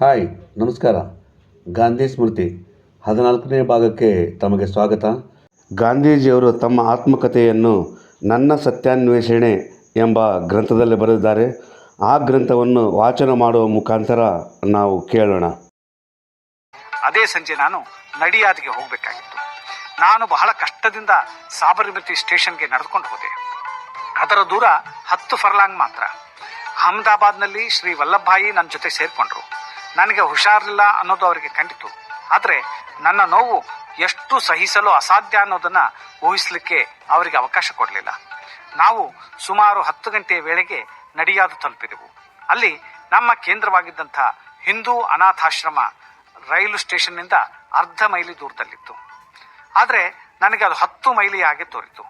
Hi, ನಮಸ್ಕಾರ. ಗಾಂಧಿ ಸ್ಮೃತಿ. ಹದಿನಾಲ್ಕನೇ ಭಾಗಕ್ಕೆ ತಮಗೆ ಸ್ವಾಗತ. ಗಾಂಧೀಜಿಯವರು ತಮ್ಮ ಆತ್ಮಕಥೆಯನ್ನು ನನ್ನ ಸತ್ಯಾನ್ವೇಷಣೆ ಎಂಬ ಗ್ರಂಥದಲ್ಲಿ ಬರೆದಿದ್ದಾರೆ. ಆ ಗ್ರಂಥವನ್ನು ವಾಚನ ಮಾಡುವ ಮುಖಾಂತರ ನಾವು ಕೇಳೋಣ. ಅದೇ ಸಂಜೆ ನಾನು ನಡಿಯಾದಿಗೆ ಹೋಗಬೇಕಾಗಿತ್ತು. ನಾನು ಬಹಳ ಕಷ್ಟದಿಂದ ಸಾಬರಮತಿ ಸ್ಟೇಷನ್ಗೆ ನಡೆದುಕೊಂಡು ಹೋದೆ. ಅದರ ದೂರ ಹತ್ತು ಫರ್ಲಾಂಗ್ ಮಾತ್ರ. ಅಹಮದಾಬಾದ್ನಲ್ಲಿ ಶ್ರೀ ವಲ್ಲಭಾಯಿ ನನ್ನ ಜೊತೆ ಸೇರಿಕೊಂಡ್ರು. ನನಗೆ ಹುಷಾರಿಲ್ಲ ಅನ್ನೋದು ಅವರಿಗೆ ಕಂಡಿತು. ಆದರೆ ನನ್ನ ನೋವು ಎಷ್ಟು ಸಹಿಸಲು ಅಸಾಧ್ಯ ಅನ್ನೋದನ್ನು ಊಹಿಸಲಿಕ್ಕೆ ಅವರಿಗೆ ಅವಕಾಶ ಕೊಡಲಿಲ್ಲ. ನಾವು ಸುಮಾರು ಹತ್ತು ಗಂಟೆಯ ವೇಳೆಗೆ ನಡೆಯಾದ ತಲುಪಿದೆವು. ಅಲ್ಲಿ ನಮ್ಮ ಕೇಂದ್ರವಾಗಿದ್ದಂಥ ಹಿಂದೂ ಅನಾಥಾಶ್ರಮ ರೈಲು ಸ್ಟೇಷನ್ನಿಂದ ಅರ್ಧ ಮೈಲಿ ದೂರದಲ್ಲಿತ್ತು. ಆದರೆ ನನಗೆ ಅದು ಹತ್ತು ಮೈಲಿ ಹಾಗೆ ತೋರಿತು.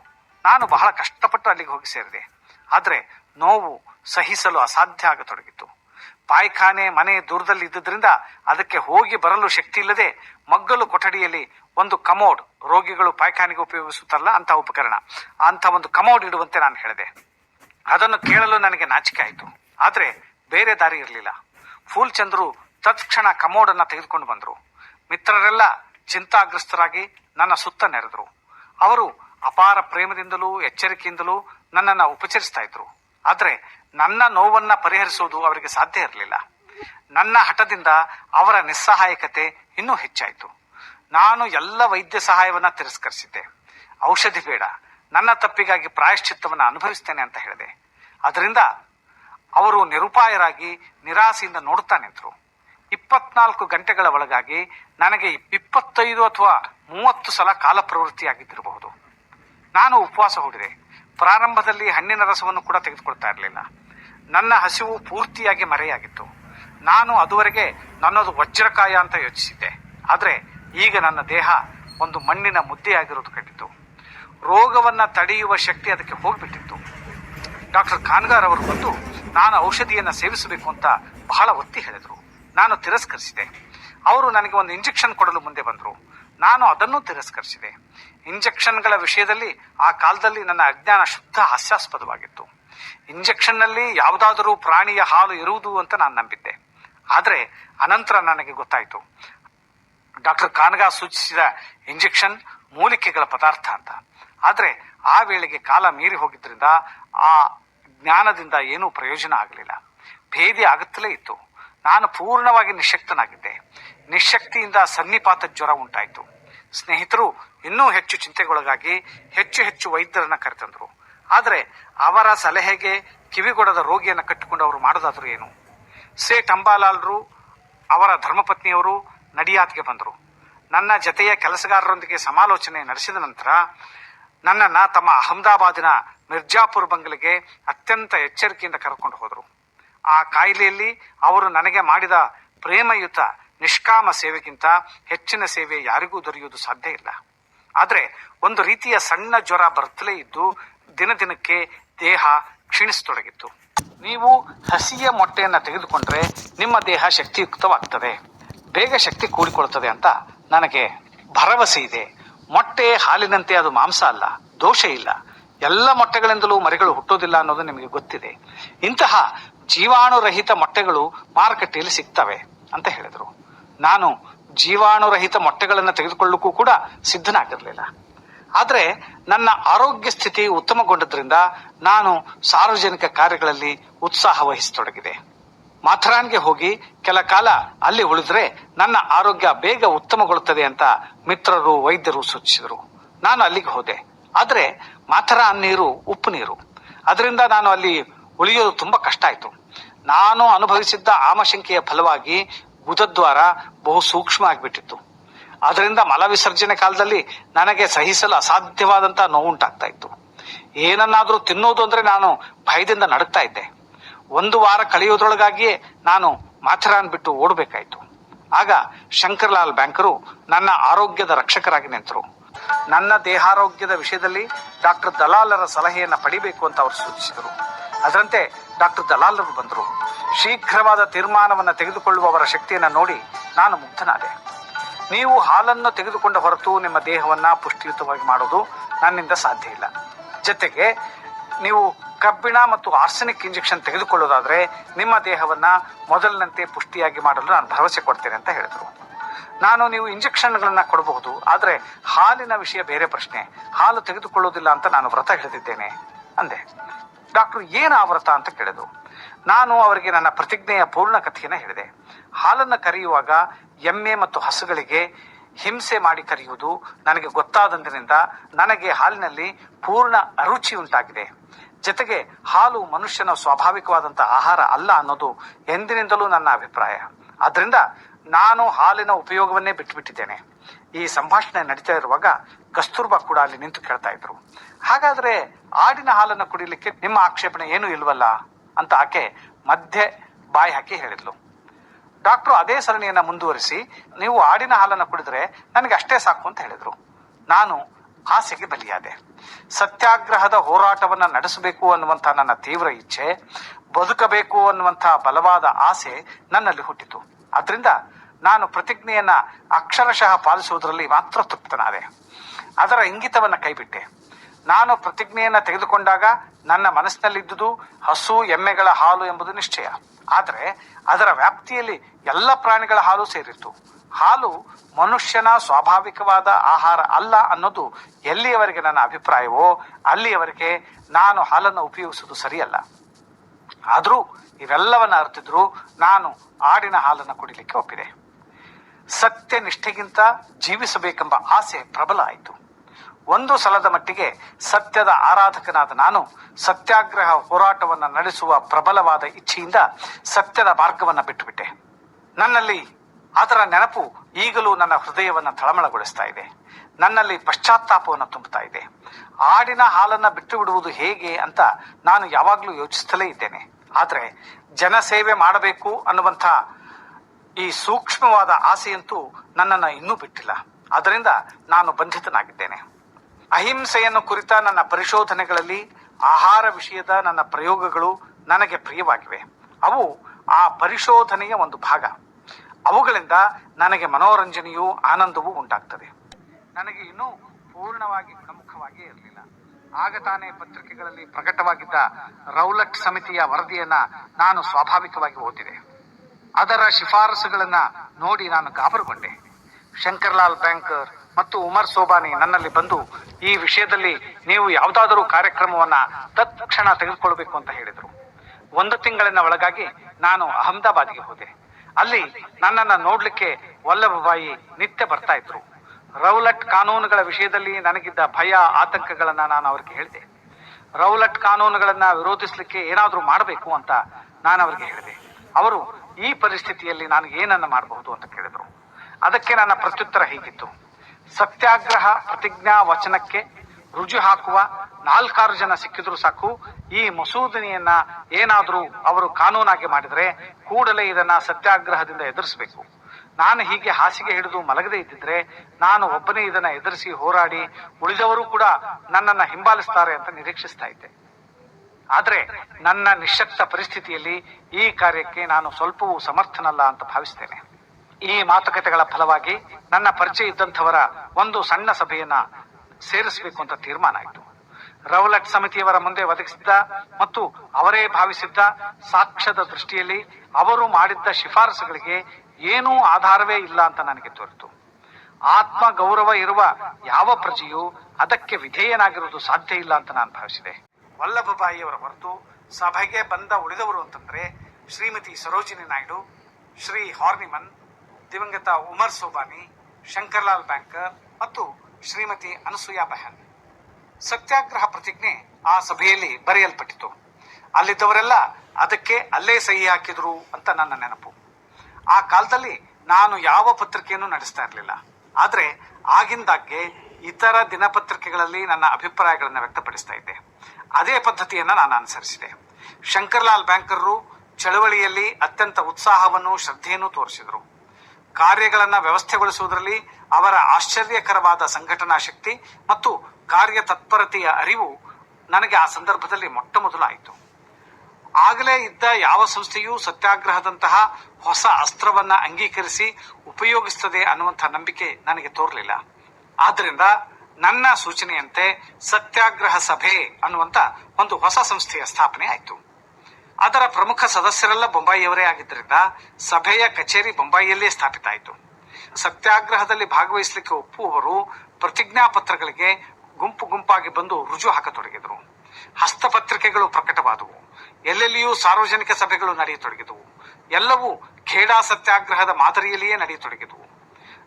ನಾನು ಬಹಳ ಕಷ್ಟಪಟ್ಟು ಅಲ್ಲಿಗೆ ಹೋಗಿ ಸೇರಿದೆ. ಆದರೆ ನೋವು ಸಹಿಸಲು ಅಸಾಧ್ಯ ಆಗತೊಡಗಿತು ಪಾಯ್ಖಾನೆ ಮನೆ ದೂರದಲ್ಲಿ ಇದ್ದುದರಿಂದ ಅದಕ್ಕೆ ಹೋಗಿ ಬರಲು ಶಕ್ತಿ ಇಲ್ಲದೆ ಮಗ್ಗಲು ಕೊಠಡಿಯಲ್ಲಿ ಒಂದು ಕಮೋಡ್ ರೋಗಿಗಳು ಪಾಯ್ಖಾನೆಗೆ ಉಪಯೋಗಿಸುತ್ತಲ್ಲ ಅಂತ ಉಪಕರಣ. ಅಂತ ಒಂದು ಕಮೋಡ್ ಇಡುವಂತೆ ನಾನು ಹೇಳಿದೆ. ಅದನ್ನು ಕೇಳಲು ನನಗೆ ನಾಚಿಕೆ ಆಯಿತು. ಆದರೆ ಬೇರೆ ದಾರಿ ಇರಲಿಲ್ಲ. ಫೂಲ್ ಚಂದ್ರು ತತ್ಕ್ಷಣ ಕಮೋಡನ್ನ ತೆಗೆದುಕೊಂಡು ಬಂದರು. ಮಿತ್ರರೆಲ್ಲ ಚಿಂತಾಗ್ರಸ್ತರಾಗಿ ನನ್ನ ಸುತ್ತ ನೆರೆದರು. ಅವರು ಅಪಾರ ಪ್ರೇಮದಿಂದಲೂ, ಎಚ್ಚರಿಕೆಯಿಂದಲೂ ನನ್ನನ್ನು ಉಪಚರಿಸ್ತಾ ಇದ್ರು. ಆದರೆ ನನ್ನ ನೋವನ್ನ ಪರಿಹರಿಸುವುದು ಅವರಿಗೆ ಸಾಧ್ಯ ಇರಲಿಲ್ಲ. ನನ್ನ ಹಠದಿಂದ ಅವರ ನಿಸ್ಸಹಾಯಕತೆ ಇನ್ನೂ ಹೆಚ್ಚಾಯಿತು. ನಾನು ಎಲ್ಲ ವೈದ್ಯ ಸಹಾಯವನ್ನ ತಿರಸ್ಕರಿಸಿದ್ದೆ. ಔಷಧಿ ಬೇಡ, ನನ್ನ ತಪ್ಪಿಗಾಗಿ ಪ್ರಾಯಶ್ಚಿತ್ತವನ್ನು ಅನುಭವಿಸ್ತೇನೆ ಅಂತ ಹೇಳಿದೆ. ಅದರಿಂದ ಅವರು ನಿರುಪಾಯರಾಗಿ ನಿರಾಸೆಯಿಂದ ನೋಡುತ್ತಾ ನಿಂತರು ಇಪ್ಪತ್ನಾಲ್ಕು ಗಂಟೆಗಳ ಒಳಗಾಗಿ ನನಗೆ ಇಪ್ಪತ್ತೈದು ಅಥವಾ ಮೂವತ್ತು ಸಲ ಕಾಲ ಪ್ರವೃತ್ತಿಯಾಗಿದ್ದಿರಬಹುದು ನಾನು ಉಪವಾಸ ಹೂಡಿದೆ. ಪ್ರಾರಂಭದಲ್ಲಿ ಹಣ್ಣಿನ ರಸವನ್ನು ಕೂಡ ತೆಗೆದುಕೊಳ್ತಾ ಇರಲಿಲ್ಲ. ನನ್ನ ಹಸಿವು ಪೂರ್ತಿಯಾಗಿ ಮರೆಯಾಗಿತ್ತು. ನಾನು ಅದುವರೆಗೆ ನನ್ನದು ವಜ್ರಕಾಯ ಅಂತ ಯೋಚಿಸಿದ್ದೆ. ಆದರೆ ಈಗ ನನ್ನ ದೇಹ ಒಂದು ಮಣ್ಣಿನ ಮುದ್ದೆಯಾಗಿರೋದು ಕಂಡಿತು. ರೋಗವನ್ನು ತಡೆಯುವ ಶಕ್ತಿ ಅದಕ್ಕೆ ಹೋಗ್ಬಿಟ್ಟಿತ್ತು. ಡಾಕ್ಟರ್ ಖಾನ್ಗಾರ್ ಅವರು ಬಂದು, ನಾನು ಔಷಧಿಯನ್ನು ಸೇವಿಸಬೇಕು ಅಂತ ಬಹಳ ಒತ್ತಿ ಹೇಳಿದರು. ನಾನು ತಿರಸ್ಕರಿಸಿದೆ. ಅವರು ನನಗೆ ಒಂದು ಇಂಜೆಕ್ಷನ್ ಕೊಡಲು ಮುಂದೆ ಬಂದರು. ನಾನು ಅದನ್ನು ತಿರಸ್ಕರಿಸಿದೆ. ಇಂಜೆಕ್ಷನ್ಗಳ ವಿಷಯದಲ್ಲಿ ಆ ಕಾಲದಲ್ಲಿ ನನ್ನ ಅಜ್ಞಾನ ಶುದ್ಧ ಹಾಸ್ಯಾಸ್ಪದವಾಗಿತ್ತು. ಇಂಜೆಕ್ಷನ್ನಲ್ಲಿ ಯಾವುದಾದರೂ ಪ್ರಾಣಿಯ ಹಾಲು ಇರುವುದು ಅಂತ ನಾನು ನಂಬಿದ್ದೆ. ಆದರೆ ಅನಂತರ ನನಗೆ ಗೊತ್ತಾಯಿತು. ಡಾಕ್ಟರ್ ಕಾನ್ಗಾ ಸೂಚಿಸಿದ ಇಂಜೆಕ್ಷನ್ ಮೂಲಿಕೆಗಳ ಪದಾರ್ಥ ಅಂತ. ಆದರೆ ಆ ವೇಳೆಗೆ ಕಾಲ ಮೀರಿ ಹೋಗಿದ್ದರಿಂದ ಆ ಜ್ಞಾನದಿಂದ ಏನೂ ಪ್ರಯೋಜನ ಆಗಲಿಲ್ಲ. ಭೇದಿ ಆಗುತ್ತಲೇ ಇತ್ತು. ನಾನು ಪೂರ್ಣವಾಗಿ ನಿಶಕ್ತನಾಗಿದ್ದೆ. ನಿಶಕ್ತಿಯಿಂದ ಸನ್ನಿಪಾತ ಜ್ವರ ಉಂಟಾಯಿತು. ಸ್ನೇಹಿತರು ಇನ್ನೂ ಹೆಚ್ಚು ಚಿಂತೆಗೊಳಗಾಗಿ ಹೆಚ್ಚು ಹೆಚ್ಚು ವೈದ್ಯರನ್ನ ಕರೆತಂದರು. ಆದರೆ ಅವರ ಸಲಹೆಗೆ ಕಿವಿಗೊಡದ ರೋಗಿಯನ್ನು ಕಟ್ಟಿಕೊಂಡು ಅವರು ಮಾಡೋದಾದ್ರೂ ಏನು? ಸೇಠ್ ಅಂಬಾಲಾಲ್ರು ಅವರ ಧರ್ಮಪತ್ನಿಯವರು ನಡಿಯಾತ್ಗೆ ಬಂದರು. ನನ್ನ ಜತೆಯ ಕೆಲಸಗಾರರೊಂದಿಗೆ ಸಮಾಲೋಚನೆ ನಡೆಸಿದ ನಂತರ ನನ್ನನ್ನು ತಮ್ಮ ಅಹಮದಾಬಾದಿನ ಮಿರ್ಜಾಪುರ್ ಬಂಗಲೆಗೆ ಅತ್ಯಂತ ಎಚ್ಚರಿಕೆಯಿಂದ ಕರ್ಕೊಂಡು ಹೋದರು. ಆ ಕಾಯಿಲೆಯಲ್ಲಿ ಅವರು ನನಗೆ ಮಾಡಿದ ಪ್ರೇಮಯುತ ನಿಷ್ಕಾಮ ಸೇವೆಗಿಂತ ಹೆಚ್ಚಿನ ಸೇವೆ ಯಾರಿಗೂ ದೊರೆಯುವುದು ಸಾಧ್ಯ ಇಲ್ಲ. ಆದರೆ ಒಂದು ರೀತಿಯ ಸಣ್ಣ ಜ್ವರ ಬರ್ತಲೇ ಇದ್ದು ದಿನ ದಿನಕ್ಕೆ ದೇಹ ಕ್ಷೀಣಿಸತೊಡಗಿತ್ತು. ನೀವು ಹಸಿಯ ಮೊಟ್ಟೆಯನ್ನು ತೆಗೆದುಕೊಂಡ್ರೆ ನಿಮ್ಮ ದೇಹ ಶಕ್ತಿಯುಕ್ತವಾಗ್ತದೆ. ಬೇಗ ಶಕ್ತಿ ಕೂಡಿಕೊಳ್ಳುತ್ತದೆ ಅಂತ ನನಗೆ ಭರವಸೆ ಇದೆ. ಮೊಟ್ಟೆ ಹಾಲಿನಂತೆ ಅದು ಮಾಂಸ ಅಲ್ಲ, ದೋಷ ಇಲ್ಲ. ಎಲ್ಲ ಮೊಟ್ಟೆಗಳಿಂದಲೂ ಮರಿಗಳು ಹುಟ್ಟೋದಿಲ್ಲ ಅನ್ನೋದು ನಿಮಗೆ ಗೊತ್ತಿದೆ. ಇಂತಹ ಜೀವಾಣುರಹಿತ ಮೊಟ್ಟೆಗಳು ಮಾರುಕಟ್ಟೆಯಲ್ಲಿ ಸಿಗ್ತವೆ ಅಂತ ಹೇಳಿದರು. ನಾನು ಜೀವಾಣುರಹಿತ ಮೊಟ್ಟೆಗಳನ್ನು ತೆಗೆದುಕೊಳ್ಳಕ್ಕೂ ಕೂಡ ಸಿದ್ಧನಾಗಿರಲಿಲ್ಲ. ಆದರೆ ನನ್ನ ಆರೋಗ್ಯ ಸ್ಥಿತಿ ಉತ್ತಮಗೊಂಡದ್ರಿಂದ ನಾನು ಸಾರ್ವಜನಿಕ ಕಾರ್ಯಗಳಲ್ಲಿ ಉತ್ಸಾಹ ವಹಿಸತೊಡಗಿದೆ. ಮಾಥರಾನ್ಗೆ ಹೋಗಿ ಕೆಲ ಕಾಲ ಅಲ್ಲಿ ಉಳಿದ್ರೆ ನನ್ನ ಆರೋಗ್ಯ ಬೇಗ ಉತ್ತಮಗೊಳ್ಳುತ್ತದೆ ಅಂತ ಮಿತ್ರರು, ವೈದ್ಯರು ಸೂಚಿಸಿದರು. ನಾನು ಅಲ್ಲಿಗೆ ಹೋದೆ. ಆದರೆ ಮಾಥರಾನ್ ನೀರು ಉಪ್ಪು ನೀರು. ಅದರಿಂದ ನಾನು ಅಲ್ಲಿ ಉಳಿಯೋದು ತುಂಬಾ ಕಷ್ಟ ಆಯಿತು. ನಾನು ಅನುಭವಿಸಿದ್ದ ಆಮಶಂಕೆಯ ಫಲವಾಗಿ ಗುದದ್ವಾರ ಬಹು ಸೂಕ್ಷ್ಮ ಆಗಿಬಿಟ್ಟಿತ್ತು. ಅದರಿಂದ ಮಲವಿಸರ್ಜನೆ ಕಾಲದಲ್ಲಿ ನನಗೆ ಸಹಿಸಲು ಅಸಾಧ್ಯವಾದಂಥ ನೋವುಂಟಾಗ್ತಾ ಇತ್ತು. ಏನನ್ನಾದ್ರೂ ತಿನ್ನೋದು ಅಂದ್ರೆ ನಾನು ಭಯದಿಂದ ನಡುಕ್ತಾ ಇದ್ದೆ. ಒಂದು ವಾರ ಕಳೆಯೋದ್ರೊಳಗಾಗಿಯೇ ನಾನು ಮಾಥರಾನ್ ಬಿಟ್ಟು ಓಡಬೇಕಾಯ್ತು. ಆಗ ಶಂಕರ್ಲಾಲ್ ಬ್ಯಾಂಕರು ನನ್ನ ಆರೋಗ್ಯದ ರಕ್ಷಕರಾಗಿ ನಿಂತರು. ನನ್ನ ದೇಹಾರೋಗ್ಯದ ವಿಷಯದಲ್ಲಿ ಡಾಕ್ಟರ್ ದಲಾಲರ ಸಲಹೆಯನ್ನ ಪಡಿಬೇಕು ಅಂತ ಅವರು ಸೂಚಿಸಿದರು. ಅದರಂತೆ ಡಾಕ್ಟರ್ ದಲಾಲರು ಬಂದರು. ಶೀಘ್ರವಾದ ತೀರ್ಮಾನವನ್ನು ತೆಗೆದುಕೊಳ್ಳುವವರ ಶಕ್ತಿಯನ್ನು ನೋಡಿ ನಾನು ಮುಗ್ಧನಾದೆ. ನೀವು ಹಾಲನ್ನು ತೆಗೆದುಕೊಂಡ ಹೊರತು ನಿಮ್ಮ ದೇಹವನ್ನ ಪುಷ್ಟಿಯುತವಾಗಿ ಮಾಡೋದು ನನ್ನಿಂದ ಸಾಧ್ಯ ಇಲ್ಲ. ಜೊತೆಗೆ ನೀವು ಕಬ್ಬಿಣ ಮತ್ತು ಆರ್ಸೆನಿಕ್ ಇಂಜೆಕ್ಷನ್ ತೆಗೆದುಕೊಳ್ಳೋದಾದ್ರೆ ನಿಮ್ಮ ದೇಹವನ್ನ ಮೊದಲಿನಂತೆ ಪುಷ್ಟಿಯಾಗಿ ಮಾಡಲು ನಾನು ಭರವಸೆ ಕೊಡ್ತೇನೆ ಅಂತ ಹೇಳಿದರು. ನಾನು ನೀವು ಇಂಜೆಕ್ಷನ್ಗಳನ್ನು ಕೊಡಬಹುದು, ಆದರೆ ಹಾಲಿನ ವಿಷಯ ಬೇರೆ ಪ್ರಶ್ನೆ. ಹಾಲು ತೆಗೆದುಕೊಳ್ಳೋದಿಲ್ಲ ಅಂತ ನಾನು ವ್ರತ ಹಿಡಿದಿದ್ದೇನೆ ಅಂದೆ, ಡಾಕ್ಟರ್, ಏನು ಆವೃತ ಅಂತ ಕೇಳಿದ್ರು. ನಾನು ಅವರಿಗೆ ನನ್ನ ಪ್ರತಿಜ್ಞೆಯ ಪೂರ್ಣ ಕಥೆಯನ್ನು ಹೇಳಿದೆ. ಹಾಲನ್ನು ಕರೆಯುವಾಗ ಎಮ್ಮೆ ಮತ್ತು ಹಸುಗಳಿಗೆ ಹಿಂಸೆ ಮಾಡಿ ಕರೆಯುವುದು ನನಗೆ ಗೊತ್ತಾದಂದಿನಿಂದ ನನಗೆ ಹಾಲಿನಲ್ಲಿ ಪೂರ್ಣ ಅರುಚಿ ಉಂಟಾಗಿದೆ. ಜೊತೆಗೆ ಹಾಲು ಮನುಷ್ಯನ ಸ್ವಾಭಾವಿಕವಾದಂಥ ಆಹಾರ ಅಲ್ಲ ಅನ್ನೋದು ಎಂದಿನಿಂದಲೂ ನನ್ನ ಅಭಿಪ್ರಾಯ. ಆದ್ರಿಂದ ನಾನು ಹಾಲಿನ ಉಪಯೋಗವನ್ನೇ ಬಿಟ್ಟುಬಿಟ್ಟಿದ್ದೇನೆ ಈ ಸಂಭಾಷಣೆ ನಡೀತಾ ಇರುವಾಗ ಕಸ್ತೂರ್ಬಾ ಕೂಡ ಅಲ್ಲಿ ನಿಂತು ಕೇಳ್ತಾ ಇದ್ರು. ಹಾಗಾದ್ರೆ ಆಡಿನ ಹಾಲನ್ನು ಕುಡಿಲಿಕ್ಕೆ ನಿಮ್ಮ ಆಕ್ಷೇಪಣೆ ಏನು ಇಲ್ವಲ್ಲ ಅಂತ ಆಕೆ ಮಧ್ಯೆ ಬಾಯಿ ಹಾಕಿ ಹೇಳಿದ್ಲು. ಡಾಕ್ಟ್ರು ಅದೇ ಸರಣಿಯನ್ನ ಮುಂದುವರಿಸಿ, ನೀವು ಆಡಿನ ಹಾಲನ್ನು ಕುಡಿದ್ರೆ ನನಗೆ ಅಷ್ಟೇ ಸಾಕು ಅಂತ ಹೇಳಿದ್ರು. ನಾನು ಆಸೆಗೆ ಬಲಿಯಾದೆ. ಸತ್ಯಾಗ್ರಹದ ಹೋರಾಟವನ್ನ ನಡೆಸಬೇಕು ಅನ್ನುವಂಥ ನನ್ನ ತೀವ್ರ ಇಚ್ಛೆ, ಬದುಕಬೇಕು ಅನ್ನುವಂಥ ಬಲವಾದ ಆಸೆ ನನ್ನಲ್ಲಿ ಹುಟ್ಟಿತು. ಅದರಿಂದ ನಾನು ಪ್ರತಿಜ್ಞೆಯನ್ನ ಅಕ್ಷರಶಃ ಪಾಲಿಸುವುದರಲ್ಲಿ ಮಾತ್ರ ತೃಪ್ತನಾದೆ. ಅದರ ಇಂಗಿತವನ್ನು ಕೈಬಿಟ್ಟೆ. ನಾನು ಪ್ರತಿಜ್ಞೆಯನ್ನ ತೆಗೆದುಕೊಂಡಾಗ ನನ್ನ ಮನಸ್ಸಿನಲ್ಲಿದ್ದುದು ಹಸು, ಎಮ್ಮೆಗಳ ಹಾಲು ಎಂಬುದು ನಿಶ್ಚಯ. ಆದರೆ ಅದರ ವ್ಯಾಪ್ತಿಯಲ್ಲಿ ಎಲ್ಲ ಪ್ರಾಣಿಗಳ ಹಾಲು ಸೇರಿತ್ತು. ಹಾಲು ಮನುಷ್ಯನ ಸ್ವಾಭಾವಿಕವಾದ ಆಹಾರ ಅಲ್ಲ ಅನ್ನೋದು ಎಲ್ಲಿಯವರೆಗೆ ನನ್ನ ಅಭಿಪ್ರಾಯವೋ ಅಲ್ಲಿಯವರೆಗೆ ನಾನು ಹಾಲನ್ನು ಉಪಯೋಗಿಸುವುದು ಸರಿಯಲ್ಲ. ಆದರೂ ಇವೆಲ್ಲವನ್ನ ಅರ್ತಿದ್ರು ನಾನು ಆಡಿನ ಹಾಲನ್ನು ಕುಡಿಲಿಕ್ಕೆ ಒಪ್ಪಿದೆ. ಸತ್ಯ ನಿಷ್ಠೆಗಿಂತ ಜೀವಿಸಬೇಕೆಂಬ ಆಸೆ ಪ್ರಬಲ ಆಯಿತು. ಒಂದು ಸಲದ ಮಟ್ಟಿಗೆ ಸತ್ಯದ ಆರಾಧಕನಾದ ನಾನು ಸತ್ಯಾಗ್ರಹ ಹೋರಾಟವನ್ನು ನಡೆಸುವ ಪ್ರಬಲವಾದ ಇಚ್ಛೆಯಿಂದ ಸತ್ಯದ ಮಾರ್ಗವನ್ನು ಬಿಟ್ಟುಬಿಟ್ಟೆ. ನನ್ನಲ್ಲಿ ಅದರ ನೆನಪು ಈಗಲೂ ನನ್ನ ಹೃದಯವನ್ನು ತಳಮಳಗೊಳಿಸ್ತಾ ಇದೆ. ನನ್ನಲ್ಲಿ ಪಶ್ಚಾತ್ತಾಪವನ್ನು ತುಂಬುತ್ತಾ ಇದೆ. ಆಡಿನ ಹಾಲನ್ನು ಬಿಟ್ಟು ಬಿಡುವುದು ಹೇಗೆ ಅಂತ ನಾನು ಯಾವಾಗಲೂ ಯೋಚಿಸುತ್ತಲೇ ಇದ್ದೇನೆ. ಆದರೆ ಜನಸೇವೆ ಮಾಡಬೇಕು ಅನ್ನುವಂಥ ಈ ಸೂಕ್ಷ್ಮವಾದ ಆಸೆಯಂತೂ ನನ್ನನ್ನು ಇನ್ನೂ ಬಿಟ್ಟಿಲ್ಲ. ಅದರಿಂದ ನಾನು ಬಂಧಿತನಾಗಿದ್ದೇನೆ. ಅಹಿಂಸೆಯನ್ನು ಕುರಿತ ನನ್ನ ಪರಿಶೋಧನೆಗಳಲ್ಲಿ ಆಹಾರ ವಿಷಯದ ನನ್ನ ಪ್ರಯೋಗಗಳು ನನಗೆ ಪ್ರಿಯವಾಗಿವೆ. ಅವು ಆ ಪರಿಶೋಧನೆಯ ಒಂದು ಭಾಗ. ಅವುಗಳಿಂದ ನನಗೆ ಮನೋರಂಜನೆಯೂ ಆನಂದವೂ ಉಂಟಾಗ್ತದೆ. ನನಗೆ ಇನ್ನೂ ಪೂರ್ಣವಾಗಿ ಗುಣಮುಖವಾಗಿ ಇರಲಿಲ್ಲ. ಆಗ ತಾನೇ ಪತ್ರಿಕೆಗಳಲ್ಲಿ ಪ್ರಕಟವಾಗಿದ್ದ ರೌಲಟ್ ಸಮಿತಿಯ ವರದಿಯನ್ನ ನಾನು ಸ್ವಾಭಾವಿಕವಾಗಿ ಓದಿದೆ. ಅದರ ಶಿಫಾರಸುಗಳನ್ನ ನೋಡಿ ನಾನು ಗಾಬರುಗೊಂಡೆ ಶಂಕರ್ಲಾಲ್ ಬ್ಯಾಂಕರ್ ಮತ್ತು ಉಮರ್ ಸೋಬಾನಿ ನನ್ನಲ್ಲಿ ಬಂದು ಈ ವಿಷಯದಲ್ಲಿ ನೀವು ಯಾವುದಾದರೂ ಕಾರ್ಯಕ್ರಮವನ್ನ ತತ್ಕ್ಷಣ ತೆಗೆದುಕೊಳ್ಬೇಕು ಅಂತ ಹೇಳಿದರು. ಒಂದು ತಿಂಗಳಿನ ಒಳಗಾಗಿ ನಾನು ಅಹಮದಾಬಾದ್ಗೆ ಹೋದೆ. ಅಲ್ಲಿ ನನ್ನನ್ನ ನೋಡ್ಲಿಕ್ಕೆ ವಲ್ಲಭಬಾಯಿ ನಿತ್ಯ ಬರ್ತಾ ಇದ್ರು. ರೌಲಟ್ ಕಾನೂನುಗಳ ವಿಷಯದಲ್ಲಿ ನನಗಿದ್ದ ಭಯ, ಆತಂಕಗಳನ್ನ ನಾನು ಅವ್ರಿಗೆ ಹೇಳಿದೆ. ರೌಲಟ್ ಕಾನೂನುಗಳನ್ನ ವಿರೋಧಿಸಲಿಕ್ಕೆ ಏನಾದರೂ ಮಾಡಬೇಕು ಅಂತ ನಾನು ಅವ್ರಿಗೆ ಹೇಳಿದೆ. ಅವರು ಈ ಪರಿಸ್ಥಿತಿಯಲ್ಲಿ ನಾನು ಏನನ್ನ ಮಾಡಬಹುದು ಅಂತ ಕೇಳಿದರು. ಅದಕ್ಕೆ ನನ್ನ ಪ್ರತ್ಯುತ್ತರ ಹೀಗಿತ್ತು. ಸತ್ಯಾಗ್ರಹ, ಪ್ರತಿಜ್ಞಾ ವಚನಕ್ಕೆ ರುಜು ಹಾಕುವ ನಾಲ್ಕಾರು ಜನ ಸಿಕ್ಕಿದ್ರು ಸಾಕು. ಈ ಮಸೂದನೆಯನ್ನ ಏನಾದರೂ ಅವರು ಕಾನೂನಾಗಿ ಮಾಡಿದರೆ ಕೂಡಲೇ ಇದನ್ನ ಸತ್ಯಾಗ್ರಹದಿಂದ ಎದುರಿಸಬೇಕು. ನಾನು ಹೀಗೆ ಹಾಸಿಗೆ ಹಿಡಿದು ಮಲಗದೇ ಇದ್ದಿದ್ರೆ ನಾನು ಒಬ್ಬನೇ ಇದನ್ನ ಎದುರಿಸಿ ಹೋರಾಡಿ ಉಳಿದವರು ಕೂಡ ನನ್ನನ್ನ ಹಿಂಬಾಲಿಸ್ತಾರೆ ಅಂತ ನಿರೀಕ್ಷಿಸ್ತಾ ಇದ್ದೆ. ಆದ್ರೆ ನನ್ನ ನಿಶಕ್ತ ಪರಿಸ್ಥಿತಿಯಲ್ಲಿ ಈ ಕಾರ್ಯಕ್ಕೆ ನಾನು ಸ್ವಲ್ಪವೂ ಸಮರ್ಥನಲ್ಲ ಅಂತ ಭಾವಿಸ್ತೇನೆ. ಈ ಮಾತುಕತೆಗಳ ಫಲವಾಗಿ ನನ್ನ ಪರಿಚಯ ಇದ್ದಂಥವರ ಒಂದು ಸಣ್ಣ ಸಭೆಯನ್ನ ಸೇರಿಸಬೇಕು ಅಂತ ತೀರ್ಮಾನ ಆಯಿತು. ರೌಲಟ್ ಸಮಿತಿಯವರ ಮುಂದೆ ಒದಗಿಸಿದ್ದ ಮತ್ತು ಅವರೇ ಭಾವಿಸಿದ್ದ ಸಾಕ್ಷ್ಯದ ದೃಷ್ಟಿಯಲ್ಲಿ ಅವರು ಮಾಡಿದ್ದ ಶಿಫಾರಸುಗಳಿಗೆ ಏನೂ ಆಧಾರವೇ ಇಲ್ಲ ಅಂತ ನನಗೆ ತೋರಿತು. ಆತ್ಮ ಗೌರವ ಇರುವ ಯಾವ ಪ್ರಜೆಯೂ ಅದಕ್ಕೆ ವಿಧೇಯನಾಗಿರುವುದು ಸಾಧ್ಯ ಇಲ್ಲ ಅಂತ ನಾನು ಭಾವಿಸಿದೆ. ವಲ್ಲಭಬಾಯಿಯವರ ಹೊರತು ಸಭೆಗೆ ಬಂದ ಉಳಿದವರು ಅಂತಂದ್ರೆ ಶ್ರೀಮತಿ ಸರೋಜಿನಿ ನಾಯ್ಡು, ಶ್ರೀ ಹಾರ್ನಿಮನ್, ದಿವಂಗತ ಉಮರ್ ಸೋಬಾನಿ, ಶಂಕರ್ಲಾಲ್ ಬ್ಯಾಂಕರ್ ಮತ್ತು ಶ್ರೀಮತಿ ಅನಸೂಯಾ ಬಹನ್. ಸತ್ಯಾಗ್ರಹ ಪ್ರತಿಜ್ಞೆ ಆ ಸಭೆಯಲ್ಲಿ ಬರೆಯಲ್ಪಟ್ಟಿತು. ಅಲ್ಲಿದ್ದವರೆಲ್ಲ ಅದಕ್ಕೆ ಅಲ್ಲೇ ಸಹಿ ಹಾಕಿದ್ರು ಅಂತ ನನ್ನ ನೆನಪು. ಆ ಕಾಲದಲ್ಲಿ ನಾನು ಯಾವ ಪತ್ರಿಕೆಯನ್ನು ನಡೆಸ್ತಾ ಇರಲಿಲ್ಲ. ಆದರೆ ಆಗಿಂದಾಗ್ಗೆ ಇತರ ದಿನಪತ್ರಿಕೆಗಳಲ್ಲಿ ನನ್ನ ಅಭಿಪ್ರಾಯಗಳನ್ನು ವ್ಯಕ್ತಪಡಿಸ್ತಾ ಇದ್ದೆ. ಅದೇ ಪದ್ಧತಿಯನ್ನ ನಾನು ಅನುಸರಿಸಿದೆ. ಶಂಕರ್ಲಾಲ್ ಬ್ಯಾಂಕರ್ರು ಚಳವಳಿಯಲ್ಲಿ ಅತ್ಯಂತ ಉತ್ಸಾಹವನ್ನು, ಶ್ರದ್ಧೆಯನ್ನು ತೋರಿಸಿದರು. ಕಾರ್ಯಗಳನ್ನು ವ್ಯವಸ್ಥೆಗೊಳಿಸುವುದರಲ್ಲಿ ಅವರ ಆಶ್ಚರ್ಯಕರವಾದ ಸಂಘಟನಾ ಶಕ್ತಿ ಮತ್ತು ಕಾರ್ಯ ತತ್ಪರತೆಯ ಅರಿವು ನನಗೆ ಆ ಸಂದರ್ಭದಲ್ಲಿ ಮೊಟ್ಟ ಮೊದಲಾಯಿತು ಆಗಲೇ ಇದ್ದ ಯಾವ ಸಂಸ್ಥೆಯೂ ಸತ್ಯಾಗ್ರಹದಂತಹ ಹೊಸ ಅಸ್ತ್ರವನ್ನ ಅಂಗೀಕರಿಸಿ ಉಪಯೋಗಿಸ್ತದೆ ಅನ್ನುವಂಥ ನಂಬಿಕೆ ನನಗೆ ತೋರಲಿಲ್ಲ. ಆದ್ದರಿಂದ ನನ್ನ ಸೂಚನೆಯಂತೆ ಸತ್ಯಾಗ್ರಹ ಸಭೆ ಅನ್ನುವಂತ ಒಂದು ಹೊಸ ಸಂಸ್ಥೆಯ ಸ್ಥಾಪನೆ ಆಯಿತು. ಅದರ ಪ್ರಮುಖ ಸದಸ್ಯರೆಲ್ಲ ಬೊಂಬಾಯಿಯವರೇ ಆಗಿದ್ದರಿಂದ ಸಭೆಯ ಕಚೇರಿ ಬೊಂಬಾಯಿಯಲ್ಲೇ ಸ್ಥಾಪಿತ ಆಯಿತು. ಸತ್ಯಾಗ್ರಹದಲ್ಲಿ ಭಾಗವಹಿಸಲಿಕ್ಕೆ ಒಪ್ಪುವವರು ಪ್ರತಿಜ್ಞಾ ಪತ್ರಗಳಿಗೆ ಗುಂಪು ಗುಂಪಾಗಿ ಬಂದು ರುಜು ಹಾಕತೊಡಗಿದರು. ಹಸ್ತಪತ್ರಿಕೆಗಳು ಪ್ರಕಟವಾದವು. ಎಲ್ಲೆಲ್ಲಿಯೂ ಸಾರ್ವಜನಿಕ ಸಭೆಗಳು ನಡೆಯತೊಡಗಿದವು. ಎಲ್ಲವೂ ಖೇಡಾ ಸತ್ಯಾಗ್ರಹದ ಮಾದರಿಯಲ್ಲಿಯೇ ನಡೆಯತೊಡಗಿದವು.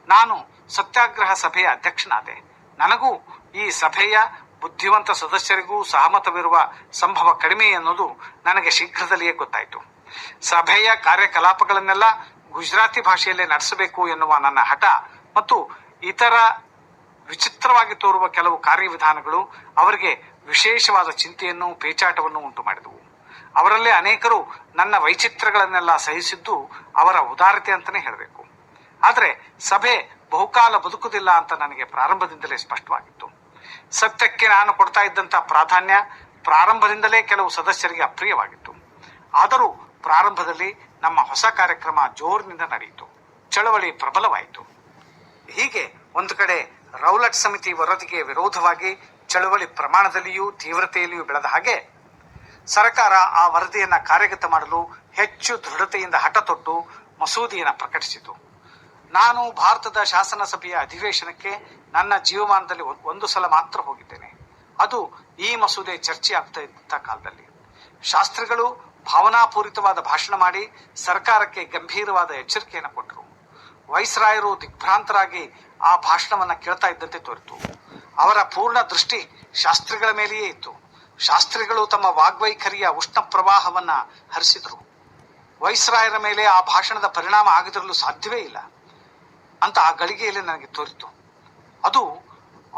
ನಾನು ಸತ್ಯಾಗ್ರಹ ಸಭೆಯ ಅಧ್ಯಕ್ಷನಾದೆ. ನನಗೂ ಈ ಸಭೆಯ ಬುದ್ಧಿವಂತ ಸದಸ್ಯರಿಗೂ ಸಹಮತವಿರುವ ಸಂಭವ ಕಡಿಮೆ ಎನ್ನುವುದು ನನಗೆ ಶೀಘ್ರದಲ್ಲಿಯೇ ಗೊತ್ತಾಯಿತು. ಸಭೆಯ ಕಾರ್ಯಕಲಾಪಗಳನ್ನೆಲ್ಲ ಗುಜರಾತಿ ಭಾಷೆಯಲ್ಲೇ ನಡೆಸಬೇಕು ಎನ್ನುವ ನನ್ನ ಹಠ ಮತ್ತು ಇತರ ವಿಚಿತ್ರವಾಗಿ ತೋರುವ ಕೆಲವು ಕಾರ್ಯವಿಧಾನಗಳು ಅವರಿಗೆ ವಿಶೇಷವಾದ ಚಿಂತೆಯನ್ನು ಪೇಚಾಟವನ್ನು ಉಂಟು ಮಾಡಿದವು. ಅವರಲ್ಲೇ ಅನೇಕರು ನನ್ನ ವೈಚಿತ್ರಗಳನ್ನೆಲ್ಲ ಸಹಿಸಿದ್ದು ಅವರ ಉದಾರತೆ ಅಂತಲೇ ಹೇಳಬೇಕು. ಆದರೆ ಸಭೆ ಬಹುಕಾಲ ಬದುಕುವುದಿಲ್ಲ ಅಂತ ನನಗೆ ಪ್ರಾರಂಭದಿಂದಲೇ ಸ್ಪಷ್ಟವಾಗಿತ್ತು. ಸತ್ಯಕ್ಕೆ ನಾನು ಕೊಡ್ತಾ ಇದ್ದಂಥ ಪ್ರಾಧಾನ್ಯ ಪ್ರಾರಂಭದಿಂದಲೇ ಕೆಲವು ಸದಸ್ಯರಿಗೆ ಅಪ್ರಿಯವಾಗಿತ್ತು. ಆದರೂ ಪ್ರಾರಂಭದಲ್ಲಿ ನಮ್ಮ ಹೊಸ ಕಾರ್ಯಕ್ರಮ ಜೋರಿನಿಂದ ನಡೆಯಿತು. ಚಳವಳಿ ಪ್ರಬಲವಾಯಿತು. ಹೀಗೆ ಒಂದು ಕಡೆ ರೌಲಟ್ ಸಮಿತಿ ವರದಿಗೆ ವಿರೋಧವಾಗಿ ಚಳವಳಿ ಪ್ರಮಾಣದಲ್ಲಿಯೂ ತೀವ್ರತೆಯಲ್ಲಿಯೂ ಬೆಳೆದ ಹಾಗೆ ಸರ್ಕಾರ ಆ ವರದಿಯನ್ನು ಕಾರ್ಯಗತ ಮಾಡಲು ಹೆಚ್ಚು ದೃಢತೆಯಿಂದ ಹಠ ತೊಟ್ಟು ಮಸೂದೆಯನ್ನು ಪ್ರಕಟಿಸಿತು. ನಾನು ಭಾರತದ ಶಾಸನ ಸಭೆಯ ಅಧಿವೇಶನಕ್ಕೆ ನನ್ನ ಜೀವಮಾನದಲ್ಲಿ ಒಂದು ಸಲ ಮಾತ್ರ ಹೋಗಿದ್ದೇನೆ. ಅದು ಈ ಮಸೂದೆ ಚರ್ಚೆ ಆಗ್ತಾ ಇದ್ದ ಕಾಲದಲ್ಲಿ. ಶಾಸ್ತ್ರಿಗಳು ಭಾವನಾಪೂರಿತವಾದ ಭಾಷಣ ಮಾಡಿ ಸರ್ಕಾರಕ್ಕೆ ಗಂಭೀರವಾದ ಎಚ್ಚರಿಕೆಯನ್ನು ಕೊಟ್ಟರು. ವೈಸ್ರಾಯರು ದಿಗ್ಭ್ರಾಂತರಾಗಿ ಆ ಭಾಷಣವನ್ನು ಕೇಳ್ತಾ ಇದ್ದಂತೆ ತೋರಿತು. ಅವರ ಪೂರ್ಣ ದೃಷ್ಟಿ ಶಾಸ್ತ್ರಿಗಳ ಮೇಲೆಯೇ ಇತ್ತು. ಶಾಸ್ತ್ರಿಗಳು ತಮ್ಮ ವಾಗ್ವೈಖರಿಯ ಉಷ್ಣ ಪ್ರವಾಹವನ್ನು ಹರಿಸಿದರು. ವೈಸ್ರಾಯರ ಮೇಲೆ ಆ ಭಾಷಣದ ಪರಿಣಾಮ ಆಗದಿರಲು ಸಾಧ್ಯವೇ ಇಲ್ಲ. ಅಂತ ಆ ಗಳಿಗೆಯಲ್ಲಿ ನನಗೆ ತೋರಿತು. ಅದು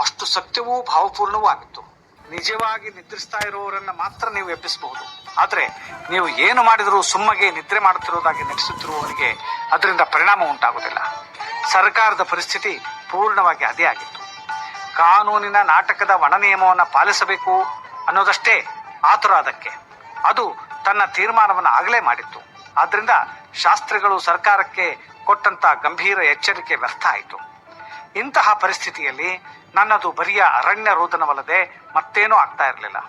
ಅಷ್ಟು ಸತ್ಯವೂ ಭಾವಪೂರ್ಣವೂ ಆಗಿತ್ತು. ನಿಜವಾಗಿ ನಿದ್ರಿಸ್ತಾ ಇರುವವರನ್ನ ಮಾತ್ರ ನೀವು ಎಬ್ಬಿಸಬಹುದು. ಆದರೆ ನೀವು ಏನು ಮಾಡಿದರೂ ಸುಮ್ಮಗೆ ನಿದ್ರೆ ಮಾಡುತ್ತಿರುವುದಾಗಿ ನಡೆಸುತ್ತಿರುವವರಿಗೆ ಅದರಿಂದ ಪರಿಣಾಮ ಉಂಟಾಗುವುದಿಲ್ಲ. ಸರ್ಕಾರದ ಪರಿಸ್ಥಿತಿ ಪೂರ್ಣವಾಗಿ ಅದೇ ಆಗಿತ್ತು. ಕಾನೂನಿನ ನಾಟಕದ ಒಣ ನಿಯಮವನ್ನು ಪಾಲಿಸಬೇಕು ಅನ್ನೋದಷ್ಟೇ ಆತುರ ಅದಕ್ಕೆ ಅದು ತನ್ನ ತೀರ್ಮಾನವನ್ನು ಆಗಲೇ ಮಾಡಿತ್ತು. ಆದ್ರಿಂದ ಶಾಸ್ತ್ರಿಗಳು ಸರ್ಕಾರಕ್ಕೆ ಕೊಟ್ಟಂತ ಗಂಭೀರ ಎಚ್ಚರಿಕೆ ವ್ಯರ್ಥ ಆಯಿತು. ಇಂತಹ ಪರಿಸ್ಥಿತಿಯಲ್ಲಿ ನನ್ನದು ಬರಿಯ ಅರಣ್ಯ ರೋದನವಲ್ಲದೆ ಮತ್ತೇನೂ ಆಗ್ತಾ ಇರಲಿಲ್ಲ.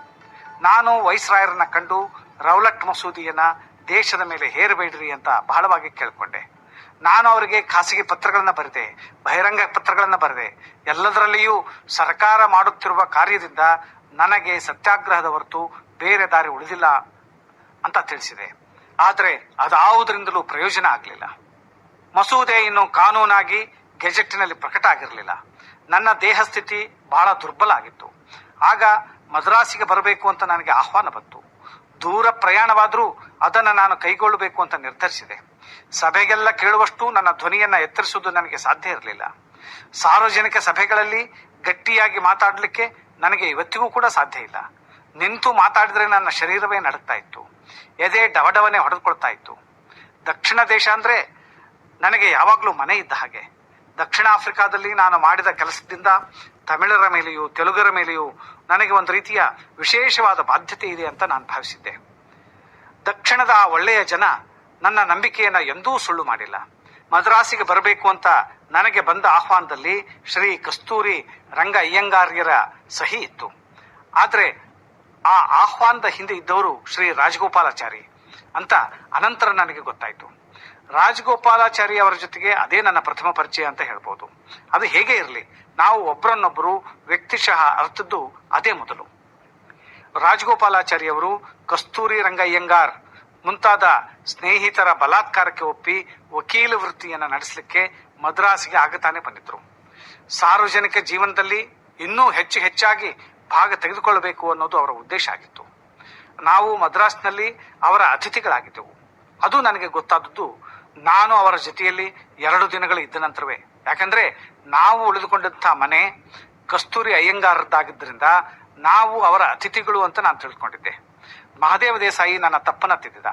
ನಾನು ವೈಸ್ರಾಯರನ್ನ ಕಂಡು ರೌಲಟ್ ಮಸೂದಿಯನ್ನ ದೇಶದ ಮೇಲೆ ಹೇರಬೇಡ್ರಿ ಅಂತ ಬಹಳವಾಗಿ ಕೇಳಿಕೊಂಡೆ. ನಾನು ಅವರಿಗೆ ಖಾಸಗಿ ಪತ್ರಗಳನ್ನು ಬರೆದೆ, ಬಹಿರಂಗ ಪತ್ರಗಳನ್ನು ಬರೆದೆ. ಎಲ್ಲದರಲ್ಲಿಯೂ ಸರ್ಕಾರ ಮಾಡುತ್ತಿರುವ ಕಾರ್ಯದಿಂದ ನನಗೆ ಸತ್ಯಾಗ್ರಹದ ಹೊರತು ಬೇರೆ ದಾರಿ ಉಳಿದಿಲ್ಲ ಅಂತ ತಿಳಿಸಿದೆ. ಆದರೆ ಅದಾವುದರಿಂದಲೂ ಪ್ರಯೋಜನ ಆಗಲಿಲ್ಲ. ಮಸೂದೆ ಇನ್ನು ಕಾನೂನಾಗಿ ಗೆಜೆಟ್ನಲ್ಲಿ ಪ್ರಕಟ ಆಗಿರಲಿಲ್ಲ ನನ್ನ ದೇಹ ಸ್ಥಿತಿ ಬಹಳ ದುರ್ಬಲ ಆಗಿತ್ತು. ಆಗ ಮದ್ರಾಸಿಗೆ ಬರಬೇಕು ಅಂತ ನನಗೆ ಆಹ್ವಾನ ಬಂತು. ದೂರ ಪ್ರಯಾಣವಾದರೂ ಅದನ್ನು ನಾನು ಕೈಗೊಳ್ಳಬೇಕು ಅಂತ ನಿರ್ಧರಿಸಿದೆ. ಸಭೆಗೆಲ್ಲ ಕೇಳುವಷ್ಟು ನನ್ನ ಧ್ವನಿಯನ್ನು ಎತ್ತರಿಸುವುದು ನನಗೆ ಸಾಧ್ಯ ಇರಲಿಲ್ಲ. ಸಾರ್ವಜನಿಕ ಸಭೆಗಳಲ್ಲಿ ಗಟ್ಟಿಯಾಗಿ ಮಾತಾಡಲಿಕ್ಕೆ ನನಗೆ ಇವತ್ತಿಗೂ ಕೂಡ ಸಾಧ್ಯ ಇಲ್ಲ. ನಿಂತು ಮಾತಾಡಿದ್ರೆ ನನ್ನ ಶರೀರವೇ ನಡುತ್ತಾ ಇತ್ತು. ಎದೆ ಡವಡವನೆ ಹೊಡೆದುಕೊಳ್ತಾ ಇತ್ತು. ದಕ್ಷಿಣ ದೇಶ ಅಂದ್ರೆ ನನಗೆ ಯಾವಾಗಲೂ ಮನೆ ಇದ್ದ ಹಾಗೆ. ದಕ್ಷಿಣ ಆಫ್ರಿಕಾದಲ್ಲಿ ನಾನು ಮಾಡಿದ ಕೆಲಸದಿಂದ ತಮಿಳರ ಮೇಲೆಯೂ ತೆಲುಗರ ಮೇಲೆಯೂ ನನಗೆ ಒಂದು ರೀತಿಯ ವಿಶೇಷವಾದ ಬಾಧ್ಯತೆ ಇದೆ ಅಂತ ನಾನು ಭಾವಿಸಿದ್ದೆ. ದಕ್ಷಿಣದ ಆ ಒಳ್ಳೆಯ ಜನ ನನ್ನ ನಂಬಿಕೆಯನ್ನ ಎಂದೂ ಸುಳ್ಳು ಮಾಡಿಲ್ಲ. ಮದ್ರಾಸಿಗೆ ಬರಬೇಕು ಅಂತ ನನಗೆ ಬಂದ ಆಹ್ವಾನದಲ್ಲಿ ಶ್ರೀ ಕಸ್ತೂರಿ ರಂಗ ಅಯ್ಯಂಗಾರ್ಯರ ಸಹಿ ಇತ್ತು. ಆದರೆ ಆ ಆಹ್ವಾನದ ಹಿಂದೆ ಇದ್ದವರು ಶ್ರೀ ರಾಜಗೋಪಾಲಾಚಾರಿ ಅಂತ ಅನಂತರ ನನಗೆ ಗೊತ್ತಾಯ್ತು. ರಾಜಗೋಪಾಲಾಚಾರಿ ಅವರ ಜೊತೆಗೆ ಅದೇ ನನ್ನ ಪ್ರಥಮ ಪರಿಚಯ ಅಂತ ಹೇಳ್ಬೋದು. ಅದು ಹೇಗೆ ಇರಲಿ? ನಾವು ಒಬ್ಬರನ್ನೊಬ್ಬರು ವ್ಯಕ್ತಿಶಃ ಅರ್ಥದ್ದು ಅದೇ ಮೊದಲು. ರಾಜಗೋಪಾಲಾಚಾರಿ ಅವರು ಕಸ್ತೂರಿ ರಂಗಯ್ಯಂಗಾರ್ ಮುಂತಾದ ಸ್ನೇಹಿತರ ಬಲಾತ್ಕಾರಕ್ಕೆ ಒಪ್ಪಿ ವಕೀಲ ವೃತ್ತಿಯನ್ನು ನಡೆಸಲಿಕ್ಕೆ ಮದ್ರಾಸಿಗೆ ಆಗತಾನೆ ಬಂದಿದ್ರು. ಸಾರ್ವಜನಿಕ ಜೀವನದಲ್ಲಿ ಇನ್ನೂ ಹೆಚ್ಚು ಹೆಚ್ಚಾಗಿ ಭಾಗ ತೆಗೆದುಕೊಳ್ಳಬೇಕು ಅನ್ನೋದು ಅವರ ಉದ್ದೇಶ ಆಗಿತ್ತು. ನಾವು ಮದ್ರಾಸ್ನಲ್ಲಿ ಅವರ ಅತಿಥಿಗಳಾಗಿದ್ದೆವು. ಅದು ನನಗೆ ಗೊತ್ತಾದದ್ದು ನಾನು ಅವರ ಜೊತೆಯಲ್ಲಿ ಎರಡು ದಿನಗಳು ಇದ್ದ ನಂತರವೇ. ಯಾಕಂದ್ರೆ ನಾವು ಉಳಿದುಕೊಂಡಂತ ಮನೆ ಕಸ್ತೂರಿ ಅಯ್ಯಂಗಾರದ್ದಾಗಿದ್ದರಿಂದ ನಾವು ಅವರ ಅತಿಥಿಗಳು ಅಂತ ನಾನು ತಿಳ್ಕೊಂಡಿದ್ದೆ. ಮಹಾದೇವ ದೇಸಾಯಿ ನನ್ನ ತಪ್ಪನ್ನ ತಿದ್ದಿದ.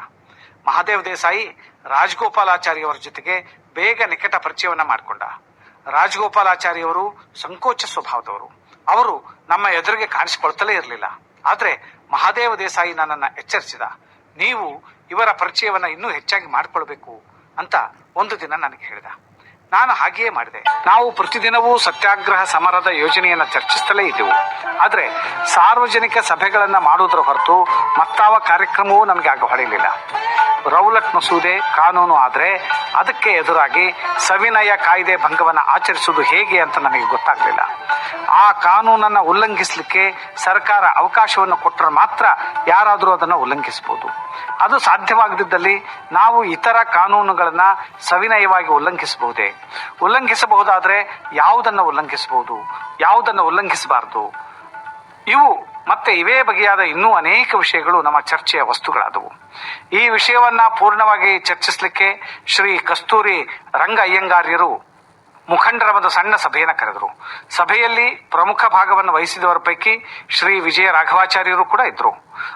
ಮಹಾದೇವ ದೇಸಾಯಿ ರಾಜಗೋಪಾಲಾಚಾರ್ಯವರ ಜೊತೆಗೆ ಬೇಗ ನಿಕಟ ಪರಿಚಯವನ್ನ ಮಾಡಿಕೊಂಡ. ರಾಜಗೋಪಾಲಾಚಾರ್ಯವರು ಸಂಕೋಚ ಸ್ವಭಾವದವರು. ಅವರು ನಮ್ಮ ಎದುರಿಗೆ ಕಾಣಿಸಿಕೊಳ್ತಲೇ ಇರಲಿಲ್ಲ. ಆದರೆ ಮಹಾದೇವ ದೇಸಾಯಿ ನನ್ನನ್ನು ಎಚ್ಚರಿಸಿದ. ನೀವು ಇವರ ಪರಿಚಯವನ್ನ ಇನ್ನೂ ಹೆಚ್ಚಾಗಿ ಮಾಡಿಕೊಳ್ಬೇಕು. ಅಂತ ಒಂದು ದಿನ ನನಗೆ ಹೇಳಿದ. ನಾನು ಹಾಗೆಯೇ ಮಾಡಿದೆ. ನಾವು ಪ್ರತಿದಿನವೂ ಸತ್ಯಾಗ್ರಹ ಸಮರದ ಯೋಜನೆಯನ್ನು ಚರ್ಚಿಸುತ್ತಲೇ ಇದ್ದೆವು. ಆದರೆ ಸಾರ್ವಜನಿಕ ಸಭೆಗಳನ್ನು ಮಾಡುವುದರ ಹೊರತು ಮತ್ತಾವ ಕಾರ್ಯಕ್ರಮವೂ ನಮಗೆ ಆಗ ಹೊಳೆಯಲಿಲ್ಲ ರೌಲಟ್ ಮಸೂದೆ ಕಾನೂನು ಆದರೆ ಅದಕ್ಕೆ ಎದುರಾಗಿ ಸವಿನಯ ಕಾಯ್ದೆ ಭಂಗವನ್ನು ಆಚರಿಸುವುದು ಹೇಗೆ ಅಂತ ನನಗೆ ಗೊತ್ತಾಗಲಿಲ್ಲ. ಆ ಕಾನೂನನ್ನು ಉಲ್ಲಂಘಿಸಲಿಕ್ಕೆ ಸರ್ಕಾರ ಅವಕಾಶವನ್ನು ಕೊಟ್ಟರೆ ಮಾತ್ರ ಯಾರಾದರೂ ಅದನ್ನು ಉಲ್ಲಂಘಿಸಬಹುದು ಅದು ಸಾಧ್ಯವಾಗದಿದ್ದಲ್ಲಿ ನಾವು ಇತರ ಕಾನೂನುಗಳನ್ನು ಸವಿನಯವಾಗಿ ಉಲ್ಲಂಘಿಸಬಹುದೇ? ಉಲ್ಲಂಘಿಸಬಹುದಾದರೆ ಯಾವುದನ್ನು ಉಲ್ಲಂಘಿಸಬಹುದು ಯಾವುದನ್ನು ಉಲ್ಲಂಘಿಸಬಾರದು? ಇವು ಮತ್ತೆ ಇವೇ ಬಗೆಯಾದ ಇನ್ನೂ ಅನೇಕ ವಿಷಯಗಳು ನಮ್ಮ ಚರ್ಚೆಯ ವಸ್ತುಗಳಾದವು. ಈ ವಿಷಯವನ್ನ ಪೂರ್ಣವಾಗಿ ಚರ್ಚಿಸಲಿಕ್ಕೆ ಶ್ರೀ ಕಸ್ತೂರಿ ರಂಗ ಅಯ್ಯಂಗಾರ್ಯರು ಮುಖಂಡರ ಒಂದು ಸಣ್ಣ ಸಭೆಯನ್ನು ಕರೆದರು. ಸಭೆಯಲ್ಲಿ ಪ್ರಮುಖ ಭಾಗವನ್ನು ವಹಿಸಿದವರ ಪೈಕಿ ಶ್ರೀ ವಿಜಯ ರಾಘವಾಚಾರ್ಯರು ಕೂಡ ಇದ್ರು.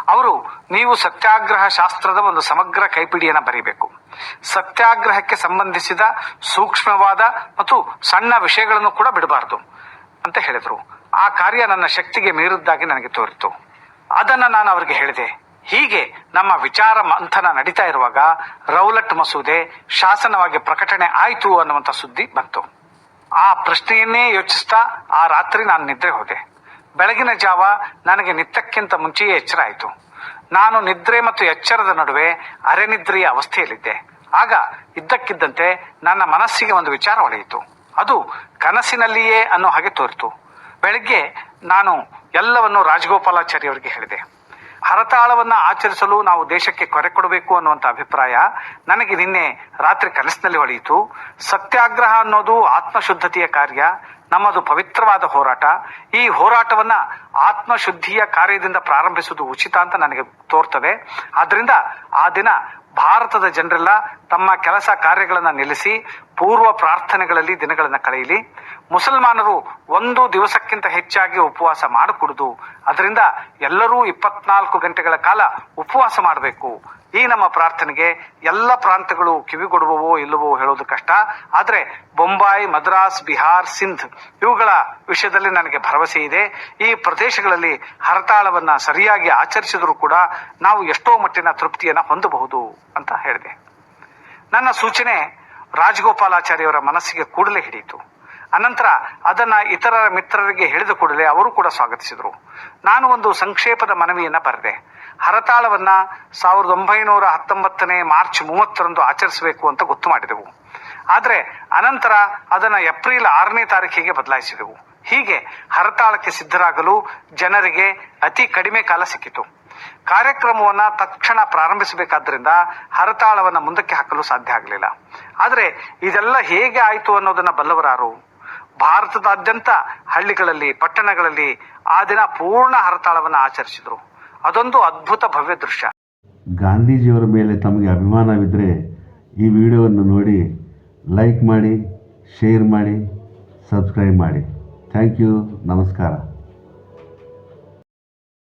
ಅವರು, ನೀವು ಸತ್ಯಾಗ್ರಹ ಶಾಸ್ತ್ರದ ಒಂದು ಸಮಗ್ರ ಕೈಪಿಡಿಯನ್ನು ಬರೀಬೇಕು. ಸತ್ಯಾಗ್ರಹಕ್ಕೆ ಸಂಬಂಧಿಸಿದ ಸೂಕ್ಷ್ಮವಾದ ಮತ್ತು ಸಣ್ಣ ವಿಷಯಗಳನ್ನು ಕೂಡ ಬಿಡಬಾರದು ಅಂತ ಹೇಳಿದರು. ಆ ಕಾರ್ಯ ನನ್ನ ಶಕ್ತಿಗೆ ಮೀರಿದ್ದಾಗಿ ನನಗೆ ತೋರಿತು. ಅದನ್ನು ನಾನು ಅವರಿಗೆ ಹೇಳಿದೆ. ಹೀಗೆ ನಮ್ಮ ವಿಚಾರ ಮಂಥನ ನಡೀತಾ ಇರುವಾಗ ರೌಲಟ್ ಮಸೂದೆ ಶಾಸನವಾಗಿ ಪ್ರಕಟಣೆ ಆಯಿತು ಅನ್ನುವಂಥ ಸುದ್ದಿ ಬಂತು. ಆ ಪ್ರಶ್ನೆಯನ್ನೇ ಯೋಚಿಸ್ತಾ ಆ ರಾತ್ರಿ ನಾನು ನಿದ್ರೆ ಹೋದೆ. ಬೆಳಗಿನ ಜಾವ ನನಗೆ ನಿತ್ತಕ್ಕಿಂತ ಮುಂಚೆಯೇ ಎಚ್ಚರ ಆಯಿತು. ನಾನು ನಿದ್ರೆ ಮತ್ತು ಎಚ್ಚರದ ನಡುವೆ ಅರೆನಿದ್ರೆಯ ಅವಸ್ಥೆಯಲ್ಲಿದ್ದೆ. ಆಗ ಇದ್ದಕ್ಕಿದ್ದಂತೆ ನನ್ನ ಮನಸ್ಸಿಗೆ ಒಂದು ವಿಚಾರ ಹೊಳೆಯಿತು ಅದು ಕನಸಿನಲ್ಲಿಯೇ ಅನ್ನೋ ಹಾಗೆ ತೋರಿತು. ಬೆಳಗ್ಗೆ ನಾನು ಎಲ್ಲವನ್ನು ರಾಜಗೋಪಾಲಾಚಾರ್ಯ ಅವರಿಗೆ ಹೇಳಿದೆ. ಹರತಾಳವನ್ನ ಆಚರಿಸಲು ನಾವು ದೇಶಕ್ಕೆ ಕೊರೆ ಕೊಡಬೇಕು ಅನ್ನುವಂಥ ಅಭಿಪ್ರಾಯ ನನಗೆ ನಿನ್ನೆ ರಾತ್ರಿ ಕನಸಿನಲ್ಲಿ ಹೊಳೆಯಿತು. ಸತ್ಯಾಗ್ರಹ ಅನ್ನೋದು ಆತ್ಮಶುದ್ಧತೆಯ ಕಾರ್ಯ ನಮ್ಮದು ಪವಿತ್ರವಾದ ಹೋರಾಟ. ಈ ಹೋರಾಟವನ್ನ ಆತ್ಮಶುದ್ಧಿಯ ಕಾರ್ಯದಿಂದ ಪ್ರಾರಂಭಿಸುವುದು ಉಚಿತ ಅಂತ ನನಗೆ ತೋರ್ತದೆ. ಆದ್ರಿಂದ ಆ ದಿನ ಭಾರತದ ಜನರೆಲ್ಲ ತಮ್ಮ ಕೆಲಸ ಕಾರ್ಯಗಳನ್ನು ನಿಲ್ಲಿಸಿ ಪೂರ್ವ ಪ್ರಾರ್ಥನೆಗಳಲ್ಲಿ ದಿನಗಳನ್ನು ಕಳೆಯಲಿ. ಮುಸಲ್ಮಾನರು ಒಂದು ದಿವಸಕ್ಕಿಂತ ಹೆಚ್ಚಾಗಿ ಉಪವಾಸ ಮಾಡಕೂಡದು. ಅದರಿಂದ ಎಲ್ಲರೂ ಇಪ್ಪತ್ನಾಲ್ಕು ಗಂಟೆಗಳ ಕಾಲ ಉಪವಾಸ ಮಾಡಬೇಕು. ಈ ನಮ್ಮ ಪ್ರಾರ್ಥನೆಗೆ ಎಲ್ಲ ಪ್ರಾಂತಗಳು ಕಿವಿಗೊಡುವವೋ ಇಲ್ಲವೋ ಹೇಳೋದು ಕಷ್ಟ. ಆದರೆ ಬೊಂಬಾಯಿ, ಮದ್ರಾಸ್, ಬಿಹಾರ್, ಸಿಂಧ್ ಇವುಗಳ ವಿಷಯದಲ್ಲಿ ನನಗೆ ಭರವಸೆ ಇದೆ. ಈ ಪ್ರದೇಶಗಳಲ್ಲಿ ಹರತಾಳವನ್ನ ಸರಿಯಾಗಿ ಆಚರಿಸಿದರೂ ಕೂಡ ನಾವು ಎಷ್ಟೋ ಮಟ್ಟಿನ ತೃಪ್ತಿಯನ್ನ ಹೊಂದಬಹುದು ಅಂತ ಹೇಳಿದೆ. ನನ್ನ ಸೂಚನೆ ರಾಜಗೋಪಾಲಾಚಾರ್ಯವರ ಮನಸ್ಸಿಗೆ ಕೂಡಲೇ ಹಿಡಿಯಿತು. ಅನಂತರ ಅದನ್ನ ಇತರರ ಮಿತ್ರರಿಗೆ ಹೇಳಿದ ಕೂಡಲೇ ಅವರು ಕೂಡ ಸ್ವಾಗತಿಸಿದರು. ನಾನು ಒಂದು ಸಂಕ್ಷೇಪದ ಮನವಿಯನ್ನ ಬರೆದೆ. ಹರತಾಳವನ್ನ ಸಾವಿರದ ಒಂಬೈನೂರ ಹತ್ತೊಂಬತ್ತನೇ ಮಾರ್ಚ್ ಮೂವತ್ತರಂದು ಆಚರಿಸಬೇಕು ಅಂತ ಗೊತ್ತು ಮಾಡಿದೆವು. ಆದರೆ ಅನಂತರ ಅದನ್ನ ಏಪ್ರಿಲ್ ಆರನೇ ತಾರೀಕಿಗೆ ಬದಲಾಯಿಸಿದೆವು. ಹೀಗೆ ಹರತಾಳಕ್ಕೆ ಸಿದ್ಧರಾಗಲು ಜನರಿಗೆ ಅತಿ ಕಡಿಮೆ ಕಾಲ ಸಿಕ್ಕಿತು. ಕಾರ್ಯಕ್ರಮವನ್ನ ತಕ್ಷಣ ಪ್ರಾರಂಭಿಸಬೇಕಾದ್ರಿಂದ ಹರತಾಳವನ್ನ ಮುಂದಕ್ಕೆ ಹಾಕಲು ಸಾಧ್ಯ ಆಗಲಿಲ್ಲ. ಆದರೆ ಇದೆಲ್ಲ ಹೇಗೆ ಆಯಿತು ಅನ್ನೋದನ್ನ ಬಲ್ಲವರಾರು? ಭಾರತದಾದ್ಯಂತ ಹಳ್ಳಿಗಳಲ್ಲಿ, ಪಟ್ಟಣಗಳಲ್ಲಿ ಆ ದಿನ ಪೂರ್ಣ ಹರತಾಳವನ್ನು ಆಚರಿಸಿದರು. ಅದೊಂದು ಅದ್ಭುತ ಭವ್ಯ ದೃಶ್ಯ. ಗಾಂಧೀಜಿಯವರ ಮೇಲೆ ತಮಗೆ ಅಭಿಮಾನವಿದ್ದರೆ ಈ ವಿಡಿಯೋವನ್ನು ನೋಡಿ ಲೈಕ್ ಮಾಡಿ, ಶೇರ್ ಮಾಡಿ, ಸಬ್ಸ್ಕ್ರೈಬ್ ಮಾಡಿ. ಥ್ಯಾಂಕ್ ಯು, ನಮಸ್ಕಾರ.